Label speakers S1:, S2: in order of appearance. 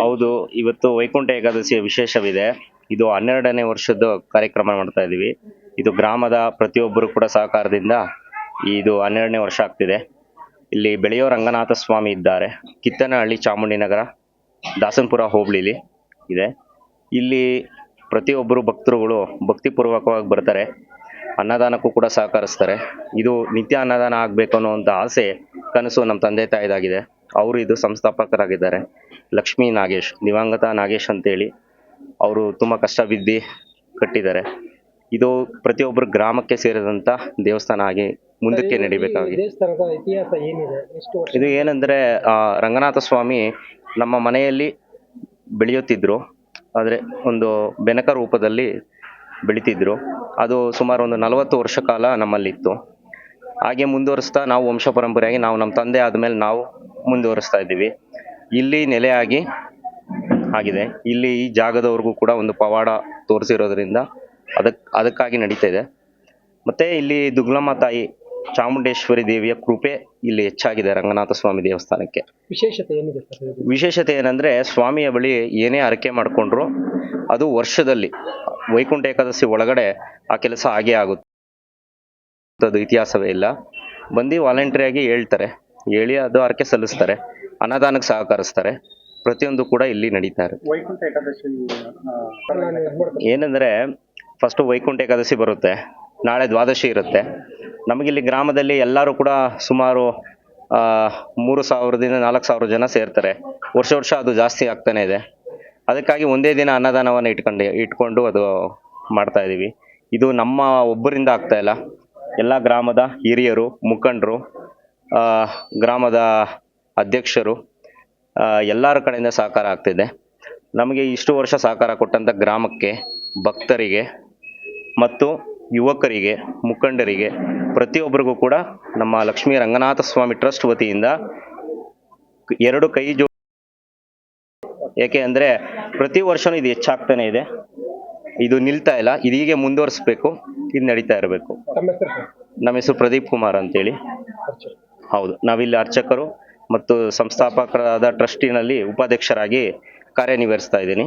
S1: ಹೌದು, ಇವತ್ತು ವೈಕುಂಠ ಏಕಾದಶಿಯ ವಿಶೇಷವಿದೆ. ಇದು ಹನ್ನೆರಡನೇ ವರ್ಷದ ಕಾರ್ಯಕ್ರಮ ಮಾಡ್ತಾ ಇದ್ದೀವಿ ಇದು ಗ್ರಾಮದ ಪ್ರತಿಯೊಬ್ಬರು ಕೂಡ ಸಹಕಾರದಿಂದ ಇದು ಹನ್ನೆರಡನೇ ವರ್ಷ ಆಗ್ತಿದೆ. ಇಲ್ಲಿ ಬೆಳೆಯೋ ರಂಗನಾಥ ಸ್ವಾಮಿ ಇದ್ದಾರೆ. ಕಿತ್ತನಹಳ್ಳಿ ಚಾಮುಂಡಿನಗರ ದಾಸನಪುರ ಹೋಬಳಿಲಿ ಇದೆ. ಇಲ್ಲಿ ಪ್ರತಿಯೊಬ್ಬರು ಭಕ್ತರುಗಳು ಭಕ್ತಿಪೂರ್ವಕವಾಗಿ ಬರ್ತಾರೆ. ಅನ್ನದಾನಕ್ಕೂ ಕೂಡ ಸಹಕರಿಸ್ತಾರೆ. ಇದು ನಿತ್ಯ ಅನ್ನದಾನ ಆಗಬೇಕು ಅನ್ನುವಂಥ ಆಸೆ ಕನಸು ನಮ್ಮ ತಂದೆ ತಾಯಿದಾಗಿದೆ. ಅವರು ಇದು ಸಂಸ್ಥಾಪಕರಾಗಿದ್ದಾರೆ. ಲಕ್ಷ್ಮೀ ನಾಗೇಶ್ ದಿವಂಗತ ನಾಗೇಶ್ ಅಂತೇಳಿ ಅವರು ತುಂಬ ಕಷ್ಟ ಬಿದ್ದು ಕಟ್ಟಿದ್ದಾರೆ. ಇದು ಪ್ರತಿಯೊಬ್ಬರು ಗ್ರಾಮಕ್ಕೆ ಸೇರಿದಂಥ ದೇವಸ್ಥಾನ ಆಗಿ ಮುಂದಕ್ಕೆ ನಡಿಬೇಕಾಗಿ.
S2: ದೇವಸ್ಥಾನದ ಇತಿಹಾಸ ಏನಿದೆ?
S1: ಇದು ಏನಂದ್ರೆ ಆ, ರಂಗನಾಥ ಸ್ವಾಮಿ ನಮ್ಮ ಮನೆಯಲ್ಲಿ ಬೆಳೆಯುತ್ತಿದ್ದರು ಆದರೆ ಒಂದು ಬೆನಕ ರೂಪದಲ್ಲಿ ಬೆಳಿತಿದ್ರು. ಅದು ಸುಮಾರು ಒಂದು ನಲವತ್ತು ವರ್ಷ ಕಾಲ ನಮ್ಮಲ್ಲಿತ್ತು. ಹಾಗೆ ಮುಂದುವರಿಸ್ತಾ ನಾವು ವಂಶ ಪರಂಪರೆಯಾಗಿ ನಾವು ನಮ್ಮ ತಂದೆ ಆದಮೇಲೆ ನಾವು ಮುಂದುವರಿಸ್ತಾ ಇದ್ದೀವಿ. ಇಲ್ಲಿ ನೆಲೆಯಾಗಿ ಆಗಿದೆ. ಇಲ್ಲಿ ಈ ಜಾಗದವರೆಗೂ ಕೂಡ ಒಂದು ಪವಾಡ ತೋರಿಸಿರೋದ್ರಿಂದ ಅದಕ್ಕೆ ಅದಕ್ಕಾಗಿ ನಡೀತಾ ಇದೆ. ಮತ್ತೆ ಇಲ್ಲಿ ದುಗ್ಲಮ್ಮ ತಾಯಿ ಚಾಮುಂಡೇಶ್ವರಿ ದೇವಿಯ ಕೃಪೆ ಇಲ್ಲಿ ಹೆಚ್ಚಾಗಿದೆ ರಂಗನಾಥ ಸ್ವಾಮಿ ದೇವಸ್ಥಾನಕ್ಕೆ.
S2: ವಿಶೇಷತೆ ಏನಿದೆ
S1: ವಿಶೇಷತೆ ಏನಂದ್ರೆ ಸ್ವಾಮಿಯ ಬಳಿ ಏನೇ ಹರಕೆ ಮಾಡಿಕೊಂಡ್ರು ಅದು ವರ್ಷದಲ್ಲಿ ವೈಕುಂಠ ಏಕಾದಶಿ ಒಳಗಡೆ ಆ ಕೆಲಸ ಆಗೇ ಆಗುತ್ತೆ. ಅದು ಇತಿಹಾಸವೇ ಇಲ್ಲ. ಬಂದು ವಾಲಂಟ್ರಿಯಾಗಿ ಹೇಳ್ತಾರೆ. ಹೇಳಿ ಅದು ಹರಕೆ ಸಲ್ಲಿಸ್ತಾರೆ. ಅನ್ನದಾನಕ್ಕೆ ಸಹಕರಿಸ್ತಾರೆ. ಪ್ರತಿಯೊಂದು ಕೂಡ ಇಲ್ಲಿ ನಡೀತಾ ಇರುತ್ತೆ. ಏನಂದ್ರೆ ಫಸ್ಟ್ ವೈಕುಂಠ ಏಕಾದಶಿ ಬರುತ್ತೆ. ನಾಳೆ ದ್ವಾದಶಿ ಇರುತ್ತೆ. ನಮಗಿಲ್ಲಿ ಗ್ರಾಮದಲ್ಲಿ ಎಲ್ಲರೂ ಕೂಡ ಸುಮಾರು ಮೂರು ಸಾವಿರದಿಂದ ನಾಲ್ಕು ಸಾವಿರ ಜನ ಸೇರ್ತಾರೆ. ವರ್ಷ ವರ್ಷ ಅದು ಜಾಸ್ತಿ ಆಗ್ತಾನೆ ಇದೆ. ಅದಕ್ಕಾಗಿ ಒಂದೇ ದಿನ ಅನ್ನದಾನವನ್ನು ಇಟ್ಕೊಂಡು ಇಟ್ಕೊಂಡು ಅದು ಮಾಡ್ತಾ ಇದ್ದೀವಿ ಇದು ನಮ್ಮ ಒಬ್ಬರಿಂದ ಆಗ್ತಾ ಇಲ್ಲ. ಎಲ್ಲ ಗ್ರಾಮದ ಹಿರಿಯರು ಮುಖಂಡರು ಗ್ರಾಮದ ಅಧ್ಯಕ್ಷರು ಎಲ್ಲರ ಕಡೆಯಿಂದ ಸಹಕಾರ ಆಗ್ತಿದೆ. ನಮಗೆ ಇಷ್ಟು ವರ್ಷ ಸಹಕಾರ ಕೊಟ್ಟಂಥ ಗ್ರಾಮಕ್ಕೆ ಭಕ್ತರಿಗೆ ಮತ್ತು ಯುವಕರಿಗೆ ಮುಖಂಡರಿಗೆ ಪ್ರತಿಯೊಬ್ಬರಿಗೂ ಕೂಡ ನಮ್ಮ ಲಕ್ಷ್ಮೀ ರಂಗನಾಥ ಸ್ವಾಮಿ ಟ್ರಸ್ಟ್ ವತಿಯಿಂದ ಎರಡು ಕೈ ಜೋ ಏಕೆ ಅಂದರೆ ಪ್ರತಿ ವರ್ಷವೂ ಇದು ಹೆಚ್ಚಾಗ್ತಾನೆ ಇದೆ. ಇದು ನಿಲ್ತಾ ಇಲ್ಲ ಇದೀಗೆ ಮುಂದುವರಿಸ್ಬೇಕು ಇದು ನಡೀತಾ ಇರಬೇಕು. ನಮ್ಮ ಹೆಸರು ಪ್ರದೀಪ್ ಕುಮಾರ್ ಅಂತೇಳಿ. ಹೌದು ನಾವಿಲ್ಲಿ ಅರ್ಚಕರು. ಮತ್ತು ಸಂಸ್ಥಾಪಕರಾದ ಟ್ರಸ್ಟಿನಲ್ಲಿ ಉಪಾಧ್ಯಕ್ಷರಾಗಿ ಕಾರ್ಯನಿರ್ವಹಿಸ್ತಾ ಇದ್ದೀನಿ.